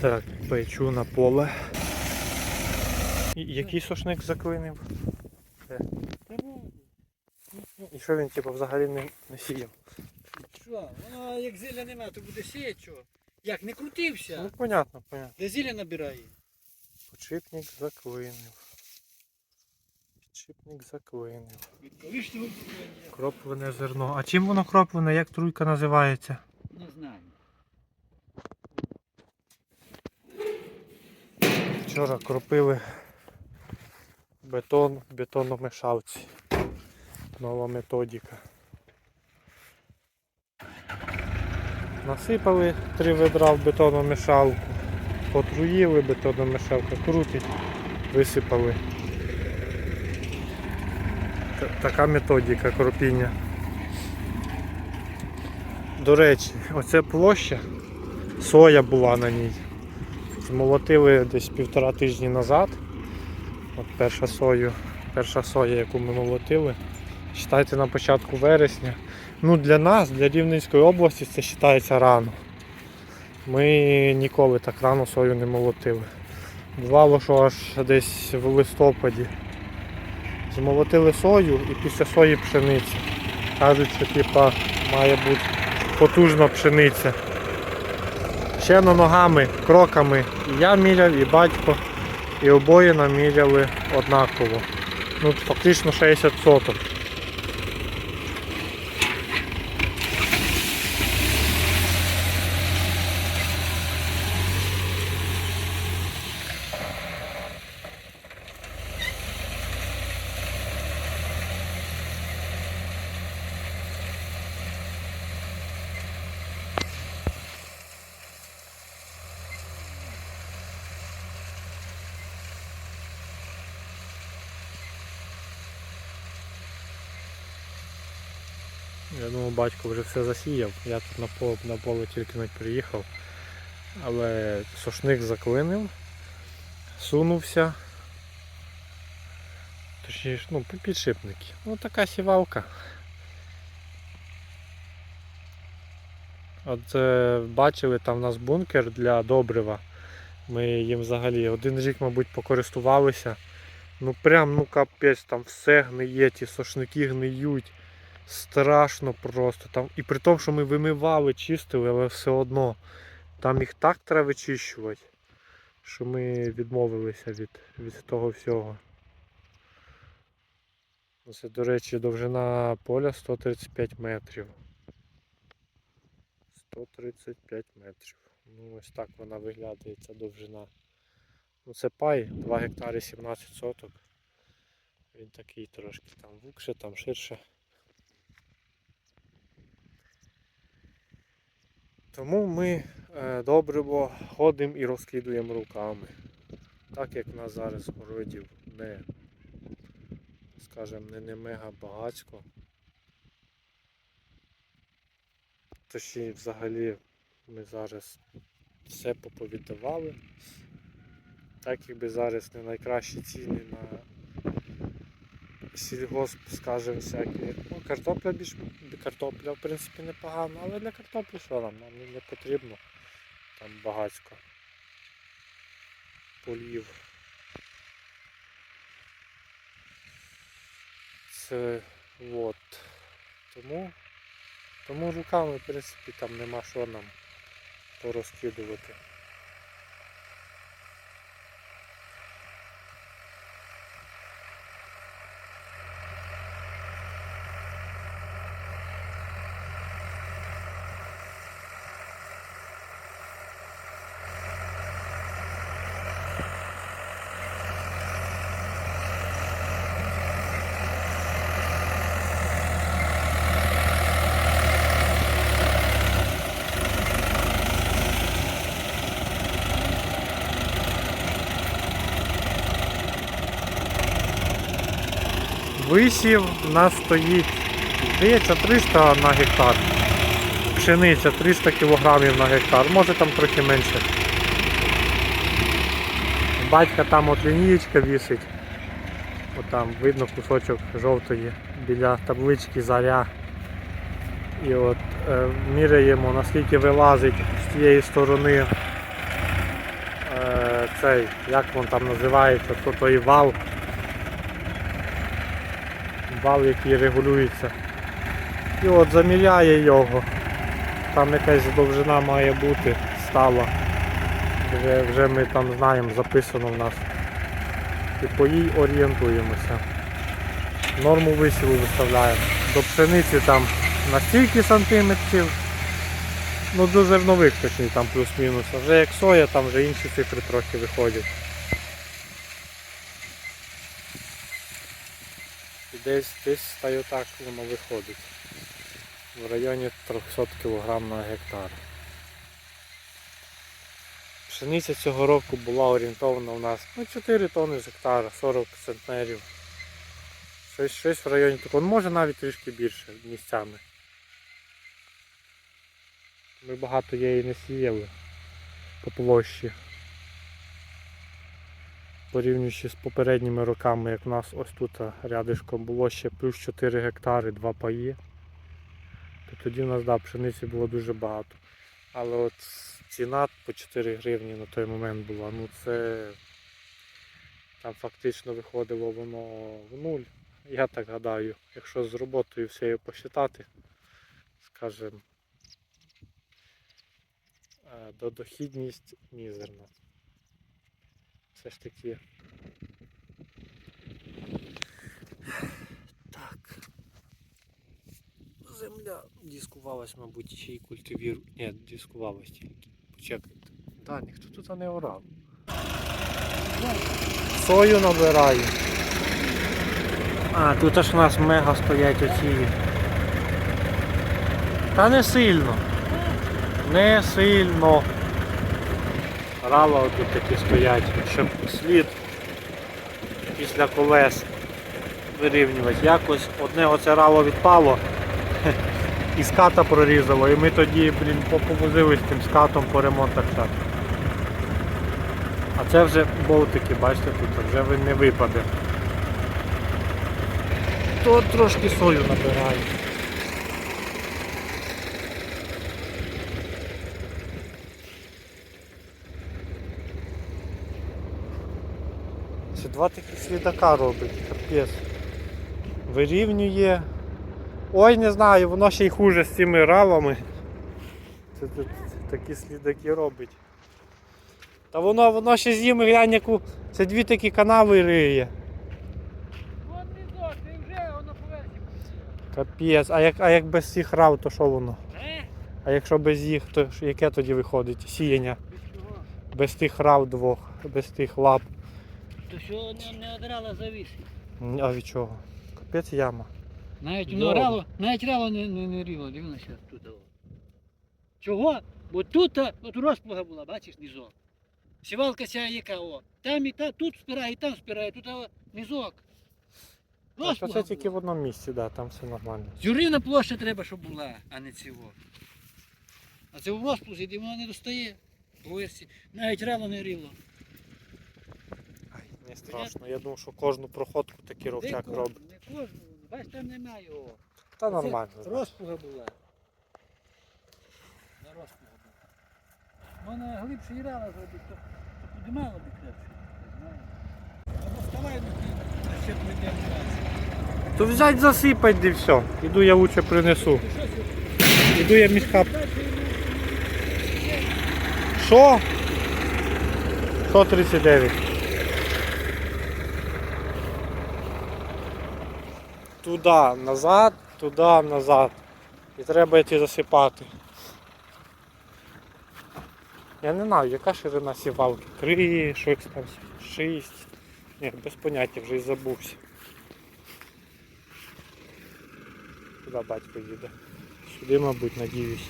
Так, печу на поле. І який сошник заклинив? Та ну, І що він типу взагалі не, не сіяв? що, воно як зілля нема, то буде сіяти що? Як, не крутився? Ну понятно, понятно. Де зілля набирає? Подшипник заклинив. Підшипник заклинив. Відповіш Кроплене зерно. А чим воно кроплене? Як труйка називається? Не знаю. Вчора кропили бетон в бетономешалці. Нова методика. Насипали три ведра в бетономешалку, потруїли бетономешалка, крутить, висипали. Та- Така методика кропіння. До речі, оця площа, соя була на ній. Змолотили десь півтора тижні назад. От перша сою, перша соя, яку ми молотили. Читайте на початку вересня. Ну для нас, для Рівненської області, це вважається рано. Ми ніколи так рано сою не молотили. Бувало, що аж десь в листопаді. Змолотили сою і після сої пшениця. Кажуть, що типа має бути потужна пшениця. Ще ногами, кроками. І я міряв, і батько, і обоє наміряли однаково. Ну, фактично 60 соток. Я думав, батько вже все засіяв. Я тут на поле, на поле тільки не приїхав. Але сошник заклинив, сунувся. Точніше, ну, пі- підшипники. Ну така сівалка. От е, бачили, там у нас бункер для добрива. Ми їм взагалі один рік, мабуть, покористувалися. Ну прям ну капець, там все гниє, ті сошники гниють. Страшно просто. Там, і при тому, що ми вимивали, чистили, але все одно. Там їх так треба вичищувати, що ми відмовилися від, від того всього. Це, до речі, довжина поля 135 метрів. 135 метрів. Ну ось так вона виглядає, ця довжина. Ну це пай, 2 гектари 17 соток. Він такий трошки там вукше, там ширше. Тому ми е, добриво ходимо і розкидуємо руками. Так як нас зараз городів не, скажімо, не, не мега багацько. То ще взагалі ми зараз все поповіддавали. Так якби зараз не найкращі ціни на сільгосп, скажімо, всякі. Ну, картопля більш картопля, в принципі, непогана, але для картоплі що нам? Нам не потрібно там багацько полів. Це от. Тому, тому руками, в принципі, там нема що нам порозкидувати. Висів у нас стоїть, здається, 300 на гектар. Пшениця 300 кг на гектар, може там трохи менше. Батька там от лінієчка вісить. От там видно кусочок жовтої біля таблички заря. І от е, міряємо наскільки вилазить з тієї сторони е, цей, як він там називається, то той вал. Вал, який регулюється. І от заміряє його. Там якась довжина має бути стала. Вже, вже ми там знаємо, записано в нас. І по їй орієнтуємося. Норму висіву виставляємо. До пшениці там на стільки сантиметрів. Ну до зернових точніше там плюс-мінус. А вже як соя, там вже інші цифри трохи виходять. Десь десь та й отак воно виходить. В районі 300 кг на гектар. Пшениця цього року була орієнтована у нас ну, 4 тонни з гектара, 40 центнерів. Щось, щось в районі такого, ну, може навіть трішки більше місцями. Ми багато її не сіяли по площі. Порівнюючи з попередніми роками, як у нас ось тут рядишком було ще плюс 4 гектари, 2 паї, то тоді у нас да, пшениці було дуже багато. Але от ціна по 4 гривні на той момент була, ну це там фактично виходило воно в нуль. Я так гадаю, якщо з роботою всією посчитати, скажімо, е, до дохідність мізерна. Все ж таки. Так. Земля дискувалась, мабуть, ще й культивір. Ні, дискувалась тільки. Почекайте. Да, ніхто тут не орав. Сою набираю. А, тут аж у нас мега стоять оці. Та не сильно. Не сильно. Рала тут такі стоять, щоб слід після колес вирівнювати. Якось одне оце рало відпало і ската прорізало. І ми тоді, блін, поповозились тим скатом по ремонтах так. А це вже болтики, бачите, тут вже не випаде. То трошки сою набираю. Це два такі слідака робить, капець. Вирівнює. Ой, не знаю, воно ще й хуже з цими равами. Це, це такі слідаки робить. Та воно, воно ще з'їм глянь, яку. Це дві такі канави риє. Вон низок, ти вже воно поверхі. Капець, а як, а як без цих рав, то що воно? Е? А якщо без їх, то яке тоді виходить? Сіяння. Без тих рав двох, без тих лап. То що не, не одрала завіси. А від чого? Капець яма. Навіть Добре. воно рало, навіть рало не, не, не ріло, дивилося тут. о. Чого? Бо тут а, от розплуга була, бачиш, низок. Сівалка ця яка, о. Там і та, тут спирає, і там спирає, тут о, низок. А Розплуга це тільки в одному місці, да, там все нормально. Зюрівна площа треба, щоб була, а не цього. А це в розплузі, де воно не достає. Поверсі. Навіть рало не ріло не страшно. Я думаю, що кожну проходку такі ровчак не робить. Не кожну, бач, там немає його. Та нормально. Розпуга була. Не розпуга була. Вона глибше і рана зробить, то, то піднімало би крепше. Або вставай на ще прийде То взять засипать де все. Іду я лучше принесу. Іду я міська. Що? 139. Туди, назад, туди, назад. І треба йти засипати. Я не знаю, яка ширина сівалки. Три, щось там, шість. Ні, без поняття вже й забувся. Куди батько їде? Сюди, мабуть, надіюсь.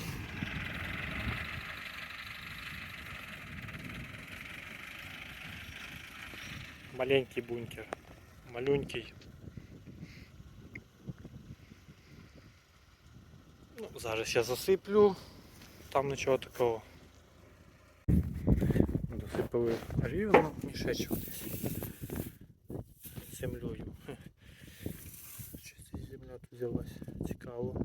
Маленький бункер. Малюнький. Ну, Зараз я засиплю, там нічого такого. Досипали рівно, мішечок десь землею. Чи земля тут взялась? Цікаво.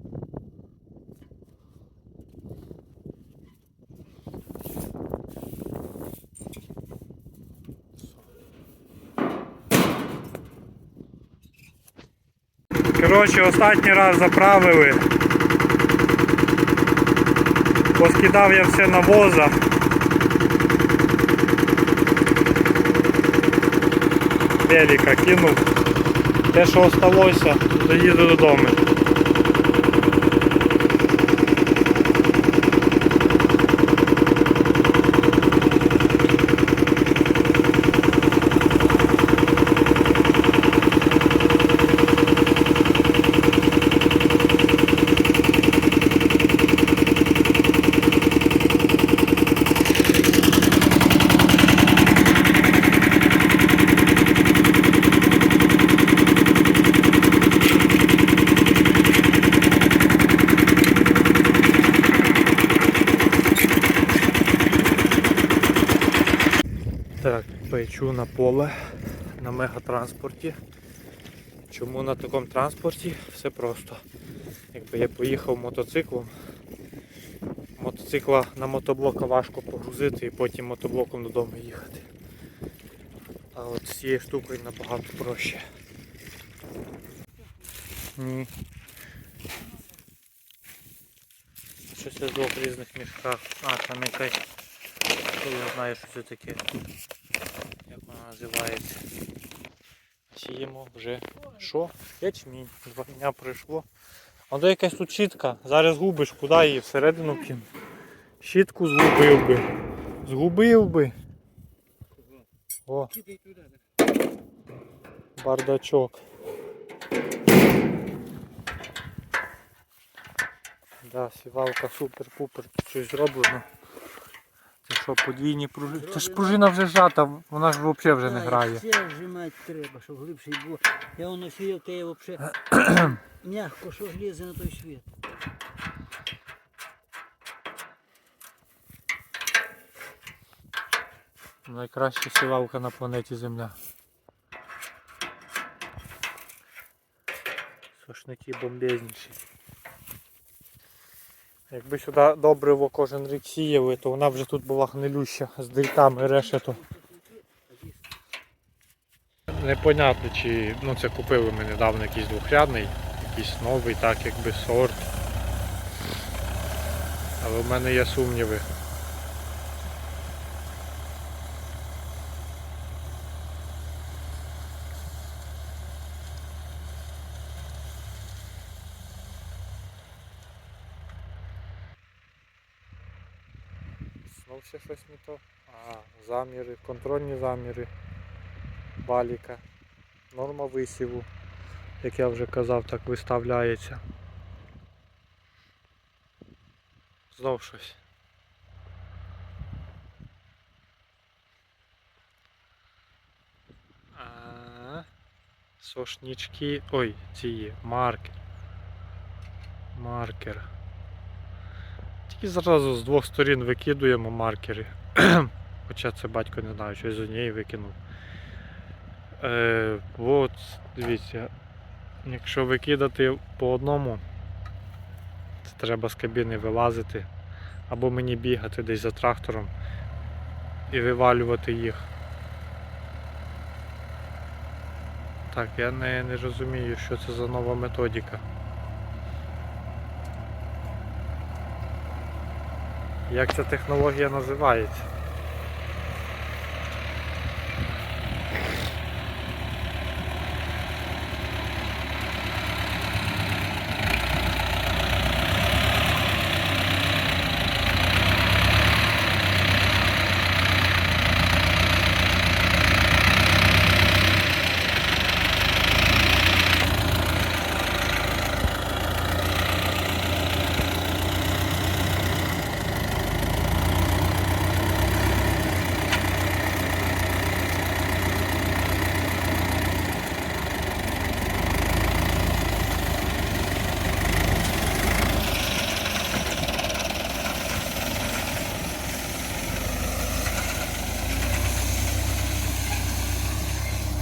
Коротше, останній раз заправили. Поскидав я все на воза. Велика кинув. Те, що залишилося, доїду додому. Так, печу на поле на мегатранспорті. Чому на такому транспорті? Все просто. Якби я поїхав мотоциклом, мотоцикла на мотоблока важко погрузити і потім мотоблоком додому їхати. А от з цією штукою набагато проще. Ні. Щось я двох різних мішках. А, там якась. Хто його знає, що це таке. Як вона називається. Сіємо вже. Що? Ячмінь. Два дня пройшло. А де якась тут щітка. Зараз губиш, куди її всередину кину. Щітку згубив би. Згубив би. О, бардачок. Да, сівалка супер-пупер, щось зроблено. Це що, подвійні пружини? Це ж пружина вже жата, вона ж взагалі вже не грає. Це вжимати треба, щоб глибше було. Я воно сіяв, те взагалі м'яко, що лізе на той світ. Найкраща сівалка на планеті Земля. Сошники бомбезніші. Якби сюди добриво кожен рік сіяли, то вона вже тут була гнилюща з дельтами решету. Непонятно чи ну це купили ми недавно якийсь двохрядний, якийсь новий, так якби сорт. Але в мене є сумніви. Знов ще щось не то. А, заміри, контрольні заміри баліка. Норма висіву, як я вже казав, так виставляється. Знов щось. А, Сошнічки. Ой, ці є. Маркер. Маркер. Тільки зразу з двох сторін викидуємо маркери. Хоча це батько не знаю, щось з однієї викинув. Е, от, дивіться, якщо викидати по одному, це треба з кабіни вилазити. Або мені бігати десь за трактором і вивалювати їх. Так, я не, не розумію, що це за нова методика. Як ця технологія називається?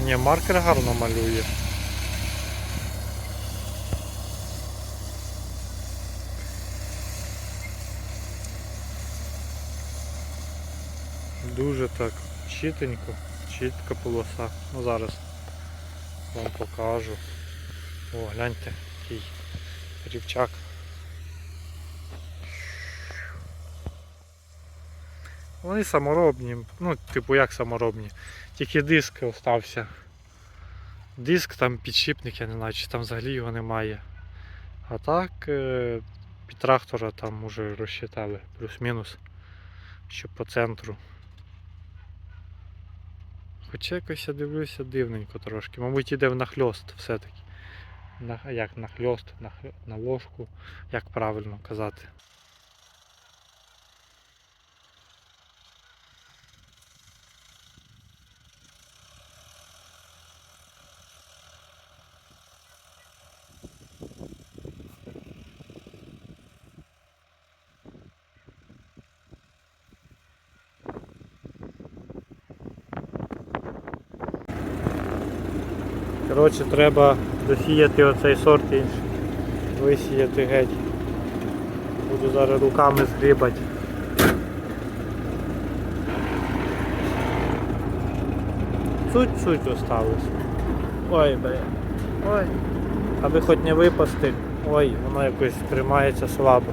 Ні, маркер гарно малює. Дуже так чітенько, чітка полоса. Ну зараз вам покажу. О, гляньте, який рівчак. Вони саморобні, ну, типу як саморобні. Тільки диск остався. Диск там підшипник, я не знаю, чи там взагалі його немає. А так е, під трактора там уже розчитали плюс-мінус. Що по центру. Хоча якось я дивлюся дивненько трошки. Мабуть, іде в нахльост все-таки. На, як нахльост, на, на ложку, як правильно казати. Коротше, треба досіяти оцей сорт інший. Висіяти геть. Буду зараз руками згрібати. Чуть-чуть осталось. Ой, бля. Ой. Аби хоч не випасти. Ой, воно якось тримається слабо.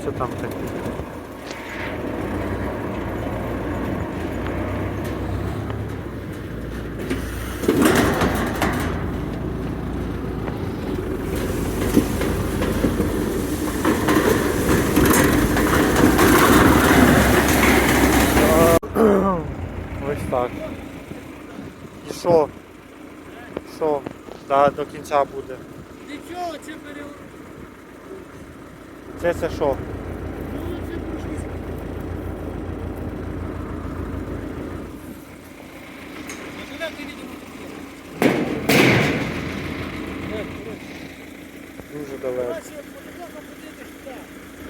Оце там таке. Ось так. І що? Що? Да, до кінця буде. Нічого, це бере. Це це що? Ну, це пушки. А куди ти відомо Дуже далеко.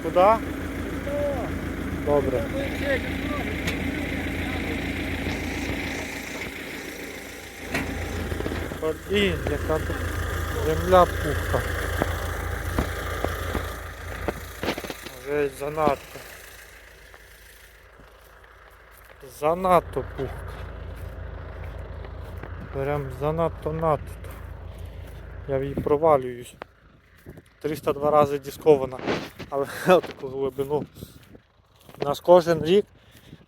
Куди? Добре. Треба йти, яка тут земля пухка. Вже занадто. Занадто пухка. Прям занадто надто. Я в її провалююсь. 302 рази дискована, але таку глибину. У нас кожен рік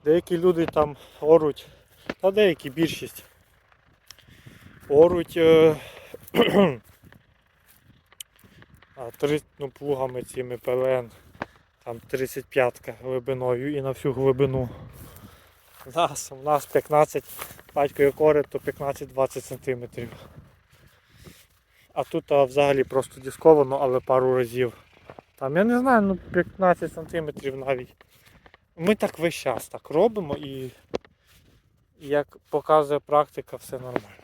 деякі люди там оруть, та деякі більшість оруть е, а, три, ну, плугами цими ПЛН, там 35 глибиною і на всю глибину. У нас, у нас 15, батько як орить, то 15-20 см. А тут а, взагалі просто дисковано, але пару разів. Там я не знаю, ну 15 см навіть. Ми так весь час так робимо і як показує практика, все нормально.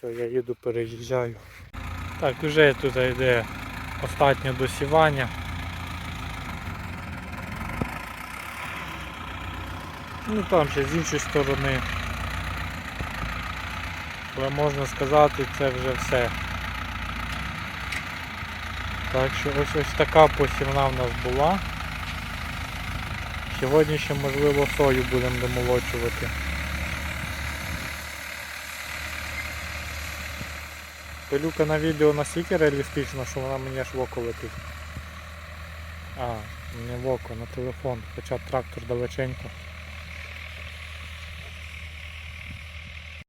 Все, я їду, переїжджаю. Так, вже тут йде останнє досівання. Ну там ще з іншої сторони. Але можна сказати, це вже все. Так що ось ось така посівна в нас була. Сьогодні ще можливо сою будемо домолочувати. Пилюка на відео настільки реалістична, що вона мені аж в око летить. А, не в око, на телефон, хоча трактор далеченько.